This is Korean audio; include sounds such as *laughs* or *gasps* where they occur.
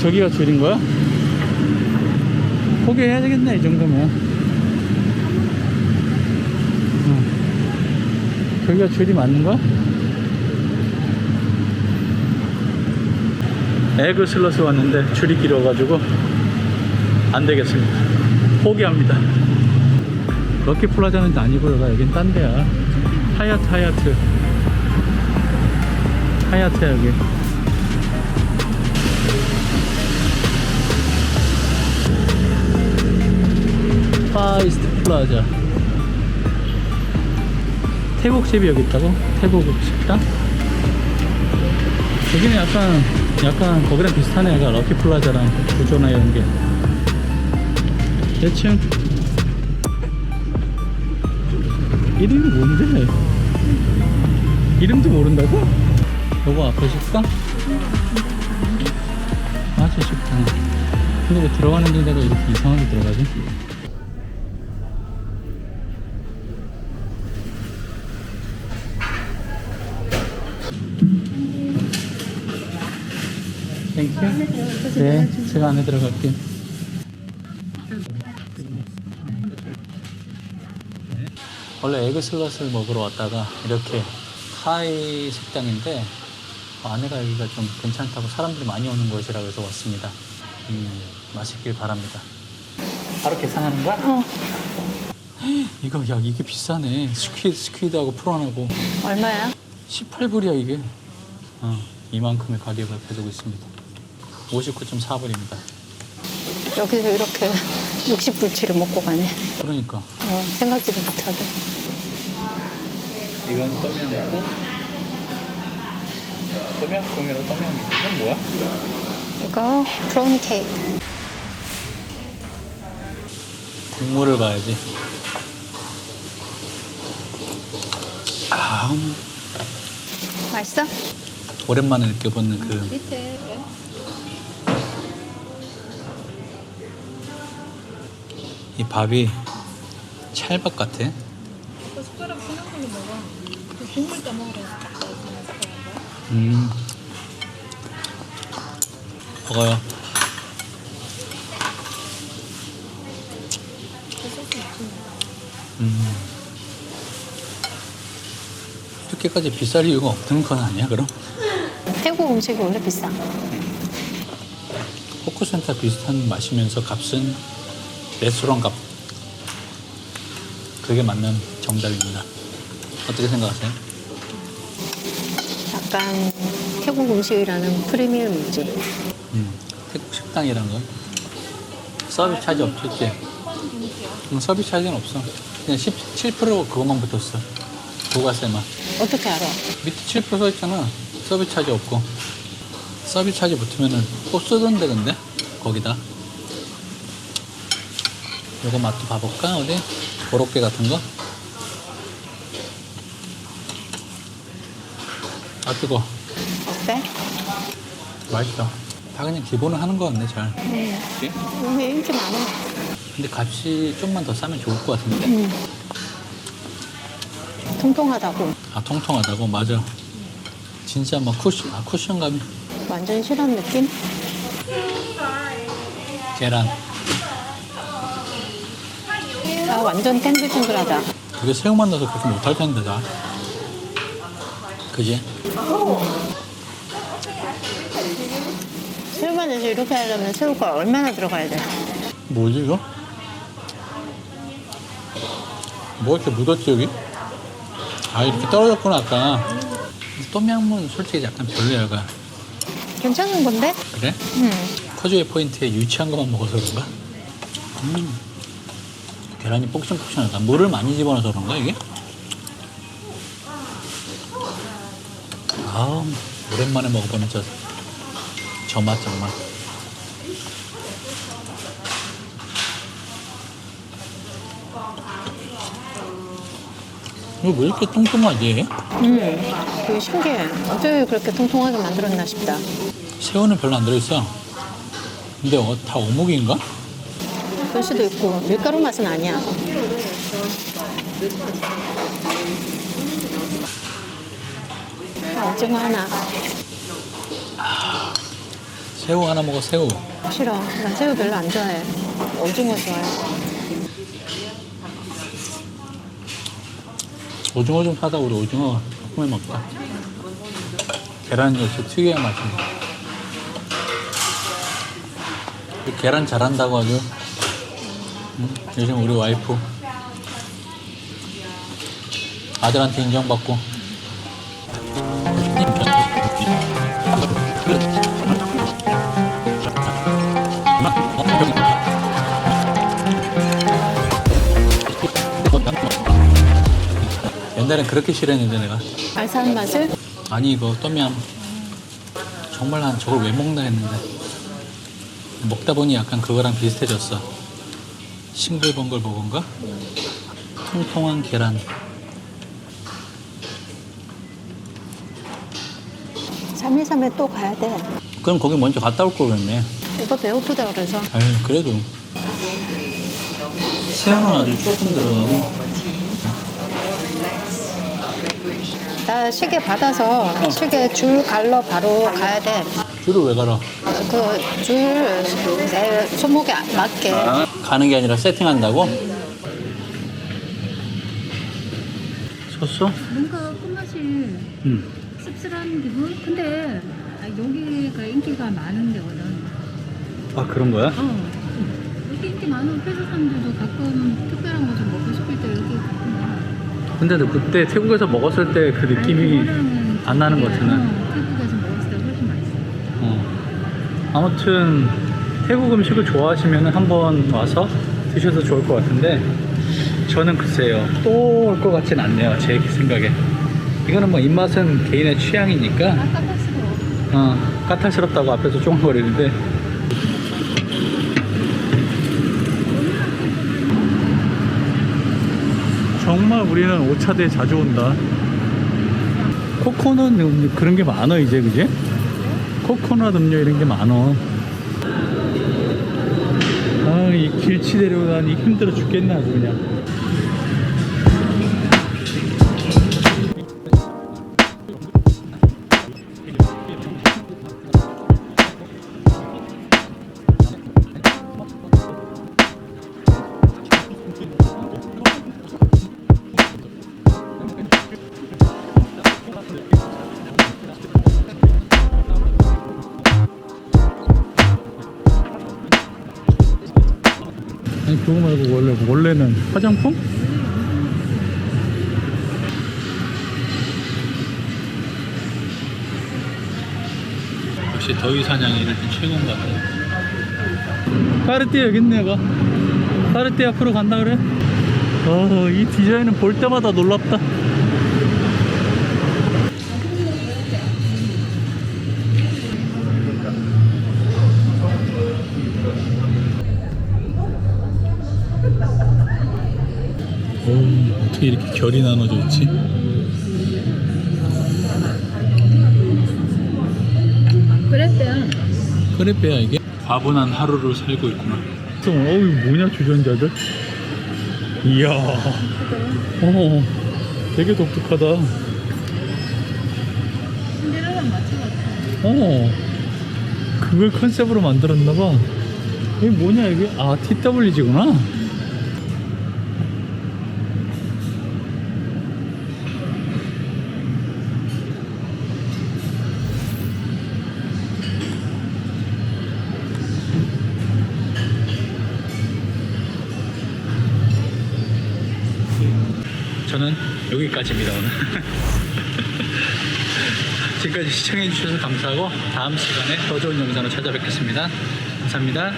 저기가 줄인 거야? 포기해야 되겠네 이 정도면. 어. 저기가 줄이 맞는 거야? 에그 슬러스 왔는데 줄이 길어가지고 안 되겠습니다. 포기합니다. 럭키 플라자는 아니고요 여긴 딴 데야. 하얏트 하얏트 하얏트야 여기 파 이스트 플라자 태국집이 여기 있다고? 태국 식당? 여기는 약간 약간 거기랑 비슷하네 약간 럭키 플라자랑 구조나 이런 게 대충 이름이 뭔데? 이름도 모른다고? 요거 앞에 식당? 아주 식당 근데 왜 들어가는 데가 이렇게 이상하게 들어가지? 땡큐 네 제가 안에 들어갈게요. 원래 에그슬럿을 먹으러 왔다가 이렇게 하이 식당인데 안에가 여기가 좀 괜찮다고 사람들이 많이 오는 곳이라 그래서 왔습니다. 음, 맛있길 바랍니다. 바로 계산하는 거야? 어. *gasps* 이거 야 이게 비싸네. 스퀴드 스퀴드하고 프론하고. 얼마야? 18불이야 이게. 어, 이만큼의 가격을 가지고 있습니다 59.4불입니다. 여기서 이렇게 60불치를 먹고 가네. 그러니까. 어, 생각지도 못하게. 이건 떠면이고 떠면? 그러면 떠면 이건 뭐야? 이거 브라운 케이크. 국물을 봐야지. 아, 음. 맛있어? 오랜만에 느껴보는 그 음, 밑에. 이 밥이 찰밥 같아. 숟가락 그냥 걸로 먹어. 그 국물 음. 먹어요. 음. 이렇게까지 비쌀 이유가 없는 건 아니야, 그럼? 태국 음식이 원래 비싸. 포크센터 비슷한 맛이면서 값은 레스토랑 값. 그게 맞는 정답입니다. 어떻게 생각하세요? 약간 태국 음식이라는 프리미엄 이지. 음, 태국 식당이란 건 서비스 차지 없겠지? 음, 서비스 차지는 없어. 그냥 17% 그것만 붙었어. 부가세만. 어떻게 알아? 밑에 7% 써 있잖아. 서비스 차지 없고. 서비스 차지 붙으면은 또 쓰던데, 근데? 거기다. 요거 맛도 봐볼까? 어디? 고로케 같은 거? 아, 뜨거. 어때? 맛있어. 다 그냥 기본을 하는 거 같네, 잘. 음. 그치? 여기 인기 많아. 근데 값이 좀만 더 싸면 좋을 것 같은데. 음. 통통하다고. 아 통통하다고 맞아. 진짜 막 쿠션 아 쿠션감이 완전 실한 느낌? 계란. 아, 완전 탱글탱글하다. 그게 새우 만나서 그렇게 못할 텐데, 나. 그지? 새우만 넣어서 이렇게 하려면 새우가 얼마나 들어가야 돼? 뭐지, 이거? 뭐 이렇게 묻었지, 여기? 아, 이렇게 떨어졌구나, 아까. 똠양무는 솔직히 약간 별로야, 가 괜찮은 건데? 그래? 응. 커즈의 포인트에 유치한 것만 먹어서 그런가? 음. 계란이 폭신폭신하다. 물을 많이 집어넣어서 그런가 이게? 아 오랜만에 먹어보는 저, 저 맛 정말. 이거 왜 이렇게 통통하지? 음. 되게 신기해. 어떻게 그렇게 통통하게 만들었나 싶다. 새우는 별로 안 들어있어. 근데 어, 다 어묵인가? 그럴 수도 있고 밀가루 맛은 아니야. 아, 오징어 하나. 새우 하나 먹어 새우. 싫어. 난 새우 별로 안 좋아해. 오징어 좋아해. 오징어 좀 사다 우리 오징어 볶음에 먹자. 계란 역시 특유의 맛이네. 이 계란 잘한다고 아주. 음, 요즘 우리 와이프 아들한테 인정받고. 옛날엔 그렇게 싫어했는데 내가. 알싸한 맛을? 아니 이거ต้ม얌 정말 난 저걸 왜 먹나 했는데 먹다 보니 약간 그거랑 비슷해졌어 싱글벙글 버거인가? 통통한 계란 3일삼에 또 가야 돼. 그럼 거기 먼저 갔다 올 걸 그랬네 이거 배고프다 그래서. 아유 그래도 새우는 아주 조금 들어가고 나 시계 받아서 시계 줄 갈러 바로 가야 돼. 줄을 왜 갈아? 그 줄 내 손목에 맞게. 가는 게 아니라 세팅한다고? 섰어? 뭔가 끝맛이 응 씁쓸한 기분? 근데 아, 여기가 인기가 많은 데거든. 아 그런 거야? 어. 여기 인기 많은 회사 사람들도 가끔 특별한 거 좀 먹고 싶을 때 여기 가끔 가. 근데 너 그때 태국에서 먹었을 때 그 느낌이 아니, 그거랑은 안 나는 것 같으네. 어, 태국에서 먹었을 때 훨씬 맛있어. 어. 아무튼 태국 음식을 좋아하시면 한번 와서 드셔도 좋을 것 같은데 저는 글쎄요 또 올 것 같진 않네요 제 생각에. 이거는 뭐 입맛은 개인의 취향이니까. 어, 까탈스럽다고 앞에서 쫑거리는데. 정말 우리는 오차대에 자주 온다. 코코넛 그런 게 많아 이제 그지? 코코넛 음료 이런 게 많 어 아이 길치 데려다니 힘들어 죽겠네 아주 그냥 원래는 화장품? 역시 더위 사냥이 이럴 땐 최고인 것 같아 까르띠에 여기 있네 가 까르띠 앞으로 간다 그래? 어이 디자인은 볼 때마다 놀랍다 어떻게 이렇게 결이 나눠져 있지? 그랬대요. 크레페야 이게? 과분한 하루를 살고 있구나 어우 뭐냐 주전자들? 이야 어 되게 독특하다 신데렐라 마치 같아. 어 그걸 컨셉으로 만들었나 봐 이게 뭐냐 이게 아 TWG구나 저는 여기까지입니다 오늘. *laughs* 지금까지 시청해주셔서 감사하고 다음 시간에 더 좋은 영상으로 찾아뵙겠습니다. 감사합니다